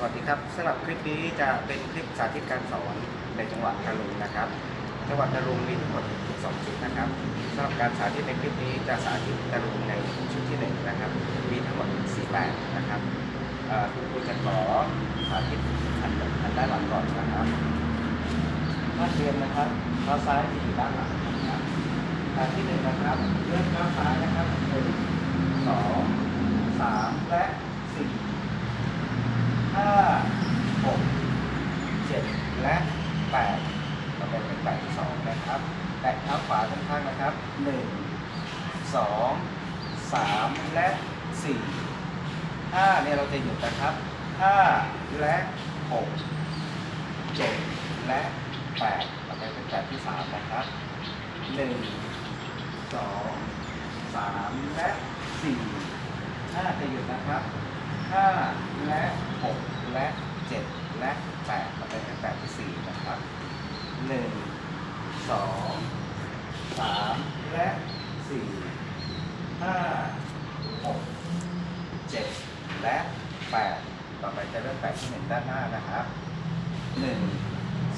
สวัสดีครับสำหรับคลิปนี้จะเป็นคลิปสาธิตการสอนในจังหวัดกะลุงนะครับ จังหวัดกะลุงมีทั้งหมด12ชุดนะครับสำหรับการสาธิตในคลิปนี้จะสาธิตกะลุงในชุดที่หนึ่งนะครับ มีทั้งหมด4แบบนะครับคุณครูจะขอสาธิตอันอันด้านหลังก่อนนะครับถ้าเรียนนะครับเท้าซ้ายจะอยู่ด้านหลังนะครับอันที่หนึ่งนะครับเลื่อนเท้าซ้ายนะครับหนึ่งสองสามและสี่ ห้าหกเจ็ดและแปดเราไปเป็นแปดที่สองนะครับ แตะเท้าขวาข้างๆนะครับหนึ่งสองสามและสี่ห้าเนี่ยเราจะหยุดนะครับห้าและหกเจ็ดและแปดเราไปเป็นแปดที่สามนะครับหนึ่งสองสามและสี่ห้าจะหยุดนะครับห้าและหกและเจ็ดและแปดเราไปเป็นแปดที่สี่นะครับหนึ่ง สองสามและสี่ห้าหกเจ็ดและแปดต่อไปจะเริ่มแปดที่หนึ่งด้านหน้านะครับหนึ่ง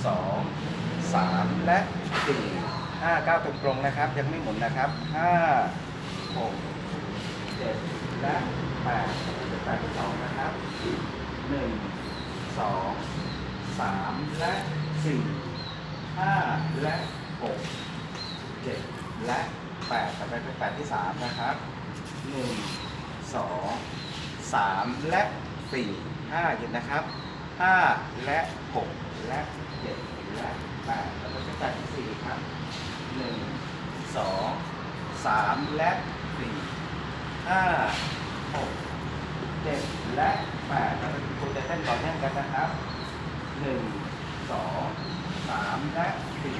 สองสามและสี่ห้าเก้าตรงๆนะครับ ยังไม่หมุนนะครับห้าหกเจ็ดและแปดแปดที่สองนะครับหนึ่งสองสามและสี่ห้าและ หกเจ็ดและแปดต่ไปเป็นแปดที่สามนะครับหนึ่งสองสามและสี่ห้าหยุดนะครับห้าและหกและเจ็ดและแปดต่ไปเป็นแปดที่สี่ครับหนึ่งสองสามและสี่ห้าหกเจ็ดและแปดเราเป็นครูจะเต้นต่อเนื่องกันนะครับหนึ่งสองสามและสี่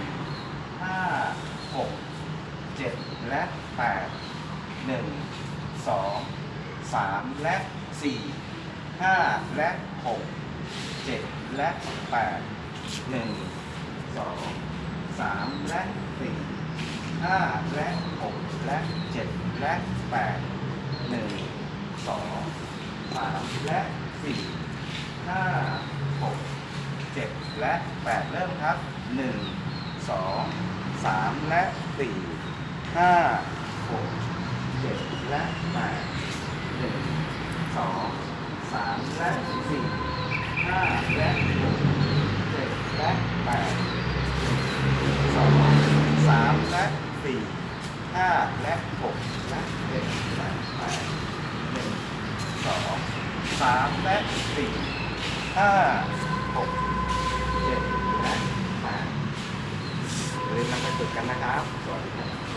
ห้าหกเจ็ดและแปดหนึ่งสองสามและสี่ห้าและหกเจ็ดและแปดหนึ่งสองสามและสี่ห้าและหกและเจ็ดและแปดหนึ่งสองสามและสี่ห้าหกเจ็ดและแปดเริ่มครับหนึ่ง สองสามและสี่ห้าหกเจ็ดและแปดหนึ่งสองสามและสี่ห้าและหกเจ็ดและแปดสองสามและสี่ห้าและหกและเจ็ดและแปดหนึ่งสองสามและสี่ห้าหกเจ็ดและแปดอย่าลืมนำไปฝึก กันนะครับ สวัสดีครับ